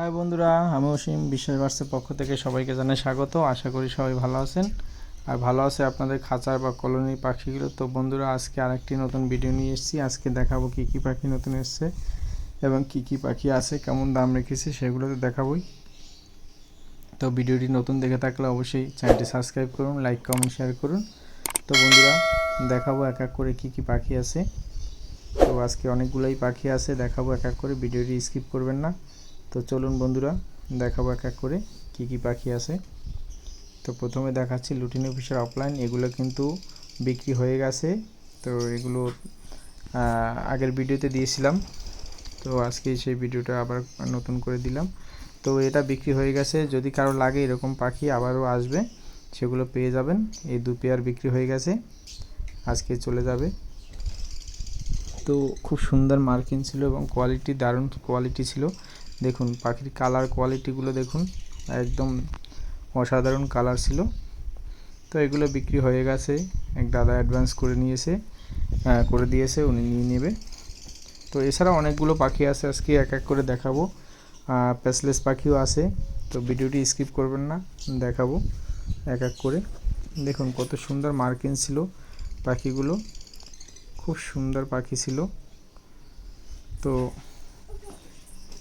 High বন্ধুরা, আমি অসীম বিশ্বাস বার্সের পক্ষ থেকে সবাইকে জানাই স্বাগত। আশা করি সবাই ভালো আছেন। আর ভালো আছে আপনাদের খাঁচার বা কলোনি পাখিগুলো। তো বন্ধুরা, আজকে আরেকটি নতুন ভিডিও নিয়ে এসেছি। আজকে দেখাবো কী কী পাখি নতুন এসছে এবং কী কী পাখি আছে, কেমন দাম রেখেছি সেগুলো তো দেখাবোই। তো ভিডিওটি নতুন দেখে থাকলে অবশ্যই চ্যানেলটি সাবস্ক্রাইব করুন, লাইক, কমেন্ট শেয়ার করুন। তো বন্ধুরা, দেখাবো এক এক করে কী কী পাখি আছে। তো আজকে অনেকগুলোই পাখি আছে, দেখাবো এক এক করে, ভিডিওটি স্কিপ করবেন না। তো চলুন বন্ধুরা, দেখাবো এক এক করে কি কি পাখি আছে। তো প্রথমে দেখাচ্ছি লুটিন অফিসার অফলাইন এগুলো কিন্তু বিক্রি হয়ে গেছে। তো এগুলো আগের ভিডিওতে দিয়েছিলাম। তো আজকে সেই ভিডিওটা আবার নতুন করে দিলাম। তো এটা বিক্রি হয়ে গেছে, যদি কারও লাগে এরকম পাখি আবারও আসবে, সেগুলো পেয়ে যাবেন। এই দু পেয়ার বিক্রি হয়ে গেছে, আজকে চলে যাবে। তো খুব সুন্দর মার্কিং ছিল এবং কোয়ালিটি দারুণ কোয়ালিটি ছিল। দেখুন, পাখির কালার কোয়ালিটিগুলো দেখুন, একদম অসাধারণ কালার ছিল। তো এগুলো বিক্রি হয়ে গেছে, এক দাদা অ্যাডভান্স করে নিয়েছে করে দিয়েছে, উনি নিয়ে নেবে। তো এছাড়া অনেকগুলো পাখি আছে, আজকে এক এক করে দেখাবো। প্যাসলেস পাখিও আছে, তো ভিডিওটি স্কিপ করবেন না, দেখাবো এক এক করে। দেখুন, কত সুন্দর মার্কিং ছিল পাখিগুলো, খুব সুন্দর পাখি ছিল। তো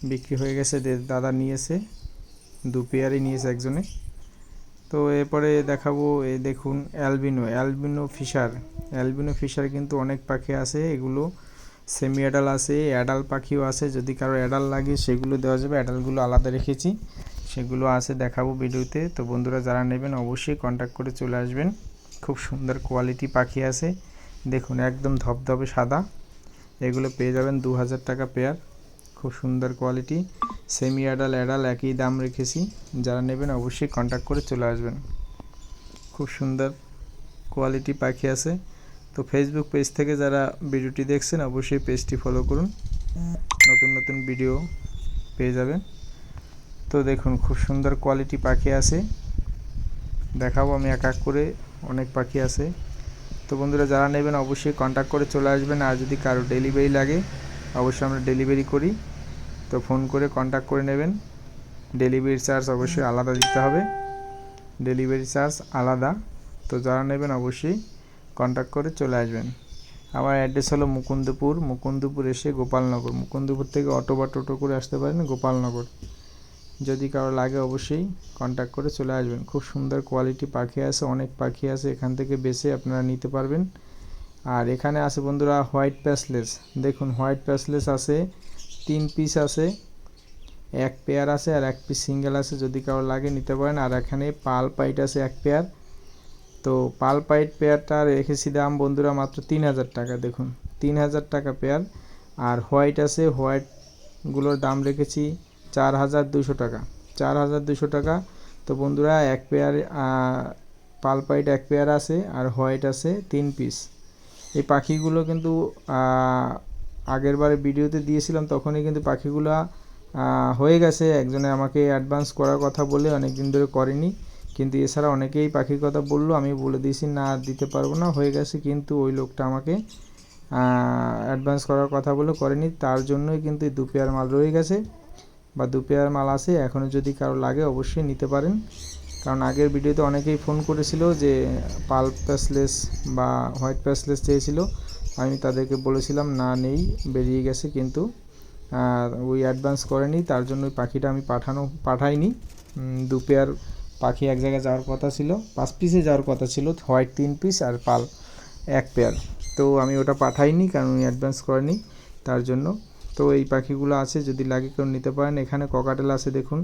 বিক্রি হয়ে গেছে দাদা নিয়েছে, দু পেয়ারই নিয়েছে একজনে। তো এরপরে দেখাবো, এ দেখুন albino albino fischer. Albino fischer কিন্তু অনেক পাখি আছে, এগুলো সেমি অ্যাডাল আছে, অ্যাডাল পাখিও আছে, যদি কারও অ্যাডাল লাগে সেগুলো দেওয়া যাবে, অ্যাডালগুলো আলাদা রেখেছি, সেগুলো আছে দেখাবো ভিডিওতে। তো বন্ধুরা যারা নেবেন অবশ্যই কন্ট্যাক্ট করে চলে আসবেন। খুব সুন্দর কোয়ালিটি পাখি আছে, দেখুন একদম ধপধপে সাদা, এগুলো পেয়ে যাবেন দু হাজার টাকা পেয়ার খুব সুন্দর কোয়ালিটি সেমি অ্যাডাল অ্যাডাল একই দাম রেখেছি। যারা নেবেন অবশ্যই কন্ট্যাক্ট করে চলে আসবেন। খুব সুন্দর কোয়ালিটি পাখি আছে। তো ফেসবুক পেজ থেকে যারা ভিডিওটি দেখছেন, অবশ্যই পেজটি ফলো করুন। নতুন নতুন ভিডিও পেয়ে যাবেন। তো দেখুন, খুব সুন্দর কোয়ালিটি পাখি আছে। দেখাবো আমি এক এক করে অনেক পাখি আছে। তো বন্ধুরা, যারা নেবেন অবশ্যই কন্ট্যাক্ট করে চলে আসবেন। আর যদি কারও ডেলিভারি লাগে অবশ্যই আমরা ডেলিভারি করি। তো ফোন করে কন্ট্যাক্ট করে নেবেন। ডেলিভারি চার্জ অবশ্যই আলাদা দিতে হবে। ডেলিভারি চার্জ আলাদা। তো যারা নেবেন অবশ্যই কন্ট্যাক্ট করে চলে আসবেন। আমার অ্যাড্রেস হলো মুকুন্দপুর। মুকুন্দপুর এসে গোপালনগর। মুকুন্দপুর থেকে অটো বা টোটো করে আসতে পারেন গোপালনগর। যদি কারও লাগে অবশ্যই কন্ট্যাক্ট করে চলে আসবেন। খুব সুন্দর কোয়ালিটি পাখি আছে, অনেক পাখি আছে। এখান থেকে বেছে আপনারা নিতে পারবেন। আর এখানে আছে বন্ধুরা হোয়াইট প্যাসলেস। দেখুন, হোয়াইট প্যাসলেস আছে, তিন পিস আছে, এক পেয়ার আছে আর এক পিস সিঙ্গেল আছে, যদি কারও লাগে নিতে পারেন। আর এখানে পাল পাইট আছে এক পেয়ার। তো পাল পাইট পেয়ারটা রেখেছি দাম বন্ধুরা মাত্র তিন হাজার টাকা, দেখুন। তিন হাজার টাকা পেয়ার। আর হোয়াইট আছে, হোয়াইটগুলোর দাম রেখেছি চার হাজার দুশো টাকা। চার হাজার দুশো টাকা। তো বন্ধুরা, এক পেয়ার পাল পাইট এক পেয়ার আছে আর হোয়াইট আছে তিন পিস। এই পাখিগুলো কিন্তু আগের বারে ভিডিওতে দিয়েছিলাম, তখনই কিন্তু পাখিগুলো হয়ে গেছে। একজনে আমাকে অ্যাডভান্স করার কথা বলে অনেক দিন ধরে করেনি। কিন্তু এছাড়া অনেকেই পাখির কথা বলল, আমি বলে দিয়েছি, না, দিতে পারব না। হয়ে গেছে কিন্তু ওই লোকটা আমাকে অ্যাডভান্স করার কথা বলে করেনি। তার জন্যই কিন্তু দু পেয়ার মাল রয়ে গেছে। বা দু পেয়ার মাল আছে এখনও যদি কারও লাগে অবশ্যই নিতে পারেন। কারণ আগের ভিডিওতে অনেকেই ফোন করেছিল যে পাল প্যাসলেস বা হোয়াইট প্যাসলেস চেয়েছিল। আমি তাদেরকে বলেছিলাম, না, নেই, বেরিয়ে গেছে। কিন্তু ওই অ্যাডভান্স করেনি, তার জন্য ওই পাখিটা আমি পাঠানো, পাঠাইনি। দু পেয়ার পাখি এক জায়গায় যাওয়ার কথা ছিল, পাঁচ পিসে যাওয়ার কথা ছিল, হোয়াইট তিন পিস আর পাল এক পেয়ার। তো আমি ওটা পাঠাইনি, কারণ উনি অ্যাডভান্স করেনি, তার জন্য। তো এই পাখিগুলো আছে, যদি লাগে কেউ নিতে পারেন। এখানে ককাটেল আছে, দেখুন।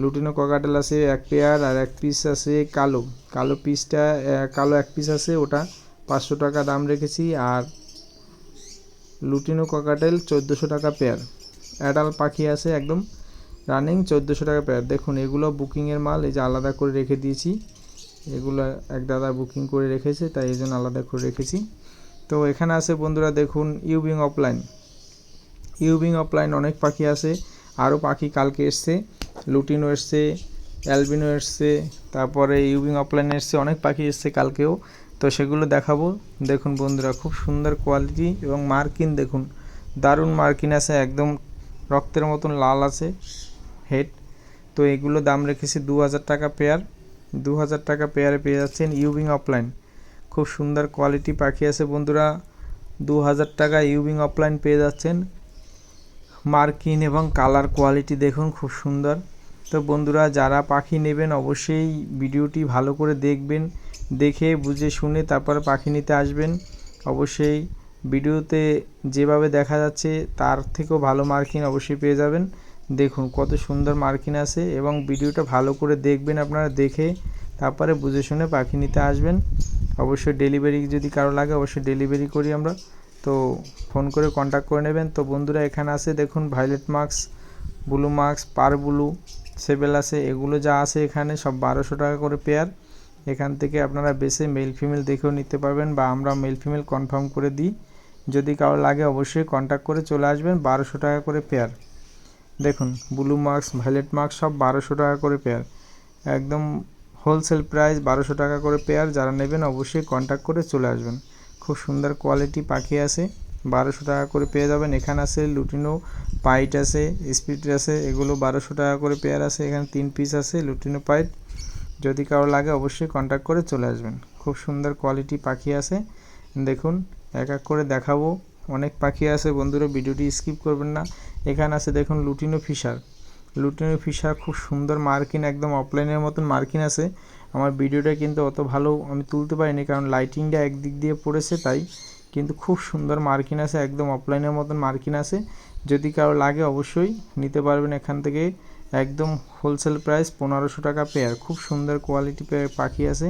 লুটিনো ককাটেল আছে, এক পেয়ার আর এক পিস আছে কালো। কালো পিসটা কালো এক পিস আছে, ওটা পাঁচশো টাকা দাম রেখেছি আর লুটিনো ককাটেল চোদ্দোশো টাকা পেয়ার। অ্যাডাল পাখি আছে একদম রানিং চোদ্দোশো টাকা পেয়ার। দেখুন, এগুলো বুকিংয়ের মাল, এই যে আলাদা করে রেখে দিয়েছি। এগুলো এক দাদা বুকিং করে রেখেছে, তাই এই জন্য আলাদা করে রেখেছি। তো এখানে আছে বন্ধুরা, দেখুন ইউবিং অফলাইন ইউবিং অফলাইন অনেক পাখি আছে, আরও পাখি কালকে এসছে। লুটিনো এসছে, অ্যালবিনো এসছে, তারপরে ইউবিং অফলাইন এসছে, অনেক পাখি এসছে কালকেও। তো সেগুলো দেখাবো। দেখুন বন্ধুরা, খুব সুন্দর কোয়ালিটি এবং মার্কিন দেখুন। দারুণ মার্কিন আছে, একদম রক্তের মতন লাল আছে হেড তো এগুলো দাম রেখেছি দু হাজার টাকা পেয়ার দু হাজার টাকা পেয়ারে পেয়ে যাচ্ছেন ইউবিং অফলাইন খুব সুন্দর কোয়ালিটি পাখি আছে বন্ধুরা। দু হাজার টাকা ইউবিং অফলাইন পেয়ে যাচ্ছেন। মার্কিন এবং কালার কোয়ালিটি দেখুন, খুব সুন্দর। তো বন্ধুরা, যারা পাখি নেবেন অবশ্যই ভিডিওটি ভালো করে দেখবেন, দেখে, বুঝে, শুনে তারপরে পাখি নিতে আসবেন। অবশ্যই ভিডিওতে যেভাবে দেখা যাচ্ছে তার থেকেও ভালো মার্কিন অবশ্যই পেয়ে যাবেন। দেখুন কত সুন্দর মার্কিন আছে এবং ভিডিওটা ভালো করে দেখবেন আপনারা দেখে, তারপরে বুঝে, শুনে পাখি নিতে আসবেন। অবশ্যই ডেলিভারি যদি কারও লাগে অবশ্যই ডেলিভারি করি আমরা। তো ফোন করে কন্ট্যাক্ট করে নেবেন। তো বন্ধুরা এখানে আছে দেখুন ভায়োলেট মাস্ক ব্লু মাস্ক পার ব্লু সেবেল আছে, এগুলো যা আছে এখানে সব বারোশো টাকা করে পেয়ার এখান থেকে আপনারা বেছে মেল ফিমেল দেখেও নিতে পারবেন বা আমরা মেল ফিমেল কনফার্ম করে দিই। যদি কারও লাগে অবশ্যই কন্ট্যাক্ট করে চলে আসবেন, বারোশো টাকা করে পেয়ার দেখুন ব্লু মাস্ক ভায়োলেট মাস্ক সব বারোশো টাকা করে পেয়ার একদম হোলসেল প্রাইস বারোশো টাকা করে পেয়ার যারা নেবেন অবশ্যই কন্ট্যাক্ট করে চলে আসবেন। খুব সুন্দর কোয়ালিটি পাখি আছে। বারোশো টাকা করে পেয়ে যাবেন। এখানে আছে লুটিনো, পাইট আছে, স্পিড আছে, এগুলো বারোশো টাকা করে পেয়ার আছে। এখানে তিন পিস আছে, লুটিনো পাইট। যদি কারও লাগে অবশ্যই কন্ট্যাক্ট করে চলে আসবেন। খুব সুন্দর কোয়ালিটি পাখি আছে। দেখুন, এক এক করে দেখাবো। অনেক পাখি আছে বন্ধুরা, ভিডিওটি স্কিপ করবেন না। এখানে আছে দেখুন লুটিনো ফিশার। লুটিনো ফিশার খুব সুন্দর মার্কিন, একদম অফলাইনের মতন মার্কিন আছে। আমার ভিডিওটা কিন্তু অত ভালো আমি তুলতে পারিনি, কারণ লাইটিংটা একদিক দিয়ে পড়েছে, তাই কিন্তু খুব সুন্দর মার্কিন আছে, একদম অফলাইনের মতন মার্কিন আছে। যদি কারও লাগে অবশ্যই নিতে পারবেন এখান থেকে। একদম হোলসেল প্রাইস পনেরোশো টাকা পেয়ার খুব সুন্দর কোয়ালিটি পাখি আছে।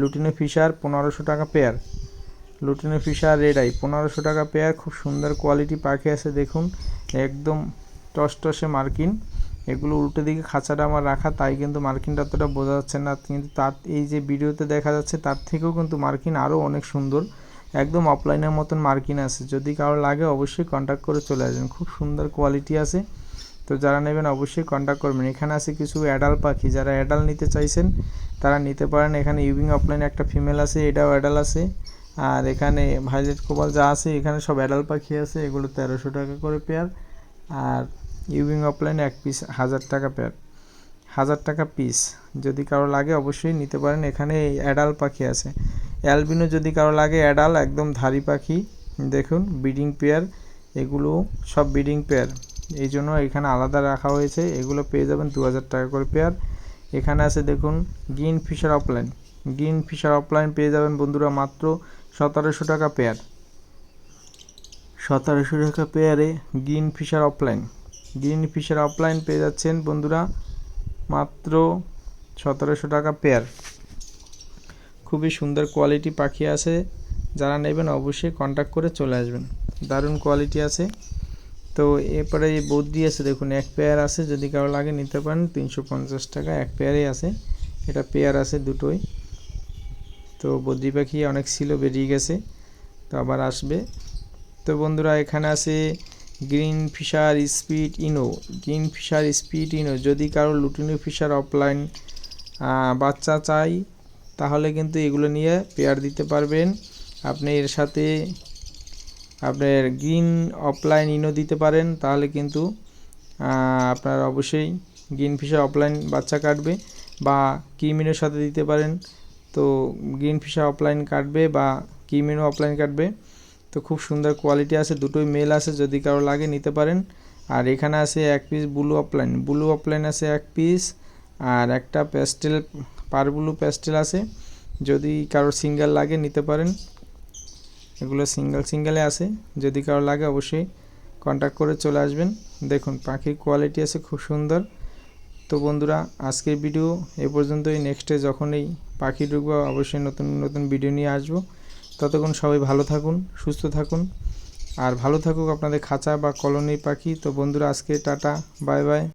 লুটিনো ফিশার পনেরোশো টাকা pair lutino fischer red eye পনেরোশো টাকা পেয়ার খুব সুন্দর কোয়ালিটি পাখি আছে, দেখুন। একদম টসটসে মার্কিন। এগুলো উল্টো দিকে খাঁচাটা আমার রাখা, তাই কিন্তু মার্কিনটা অতটা বোঝা যাচ্ছে না। কিন্তু তার, এই যে ভিডিওতে দেখা যাচ্ছে, তার থেকেও কিন্তু মার্কিন আরও অনেক সুন্দর। একদম অফলাইনের মতন মার্কিন আছে। যদি কারও লাগে, অবশ্যই কন্ট্যাক্ট করে চলে আসবেন। খুব সুন্দর কোয়ালিটি আছে। তো যারা নেবেন, অবশ্যই কন্ট্যাক্ট করবেন। এখানে আছে কিছু অ্যাডাল পাখি। যারা অ্যাডাল নিতে চাইছেন, তারা নিতে পারেন। এখানে ইউবিং অফলাইনে একটা ফিমেল আছে, এটাও অ্যাডাল আছে। আর এখানে ভাইলেট কোবাল যা আছে, এখানে সব অ্যাডাল পাখি আছে। এগুলো তেরোশো টাকা করে পেয়ার আর ইউবিং অফলাইন এক পিস হাজার টাকা পেয়ার হাজার টাকা পিস যদি কারও লাগে, অবশ্যই নিতে পারেন। এখানে অ্যাডাল পাখি আছে। অ্যালবিনো যদি কারও লাগে, অ্যাডাল, একদম ধারি পাখি, দেখুন, ব্রিডিং পেয়ার, এগুলো সব ব্রিডিং পেয়ার। এই জন্য এখানে আলাদা রাখা হয়েছে, এগুলো পেয়ে যাবেন দু হাজার টাকা করে পেয়ার। এখানে আছে, দেখুন, green fisher offline. Green fisher offline পেয়ে যাবেন বন্ধুরা মাত্র সতেরোশো টাকা পেয়ার। সতেরোশো টাকা পেয়ারে green fischer opaline. Green fischer opaline পেয়ে যাচ্ছেন বন্ধুরা মাত্র সতেরোশো টাকা পেয়ার। খুবই সুন্দর কোয়ালিটি পাখি আছে। যারা নেবেন অবশ্যই কন্ট্যাক্ট করে চলে আসবেন। দারুণ কোয়ালিটি আছে। তো এরপরে এই বদ্রি আছে, দেখুন, এক পেয়ার আছে, যদি কারও লাগে নিতে পারেন, তিনশো পঞ্চাশ টাকা এক পেয়ারে আছে। এটা পেয়ার আছে দুটোই। তো বদ্রি পাখি অনেক ছিল, বেরিয়ে গেছে, তো আবার আসবে। তো বন্ধুরা, এখানে আছে green fischer speed ino green fischer speed ino যদি কারও লুটিনো ফিশার অফলাইন বাচ্চা চাই তাহলে কিন্তু এগুলো নিয়ে পেয়ার দিতে পারবেন। আপনি এর সাথে আপনার গ্রিন অফলাইন ইনো দিতে পারেন। তাহলে কিন্তু আপনার অবশ্যই গ্রিন ফিশার অফলাইন বাচ্চা কাটবে বা কিমিনোর সাথে দিতে পারেন। তো গ্রিন ফিশার অফলাইন কাটবে বা কিমিনো অফলাইন কাটবে। তো খুব সুন্দর কোয়ালিটি আছে, দুটোই মেল আছে, যদি কারও লাগে নিতে পারেন। আর এখানে আছে এক piece blue opaline blue opaline আছে এক পিস আর একটা প্যাস্টেল পার ব্লু প্যাস্টেল আছে। যদি কারও সিঙ্গেল লাগে, নিতে পারেন। এগুলো সিঙ্গেল, সিঙ্গেলে আছে। যদি কারও লাগে, অবশ্যই কন্ট্যাক্ট করে চলে আসবেন। দেখুন, পাখির কোয়ালিটি আছে, খুব সুন্দর। তো বন্ধুরা, আজকের ভিডিও এ পর্যন্তই। নেক্সটে যখন এই পাখি ঢুকবো, অবশ্যই নতুন নতুন ভিডিও নিয়ে আসব। ততক্ষণ সবাই ভালো থাকুন, সুস্থ থাকুন। আর ভালো থাকুক আপনাদের খাঁচা বা কলোনি পাখি। তো বন্ধুরা, আজকে টাটা, বাই বাই।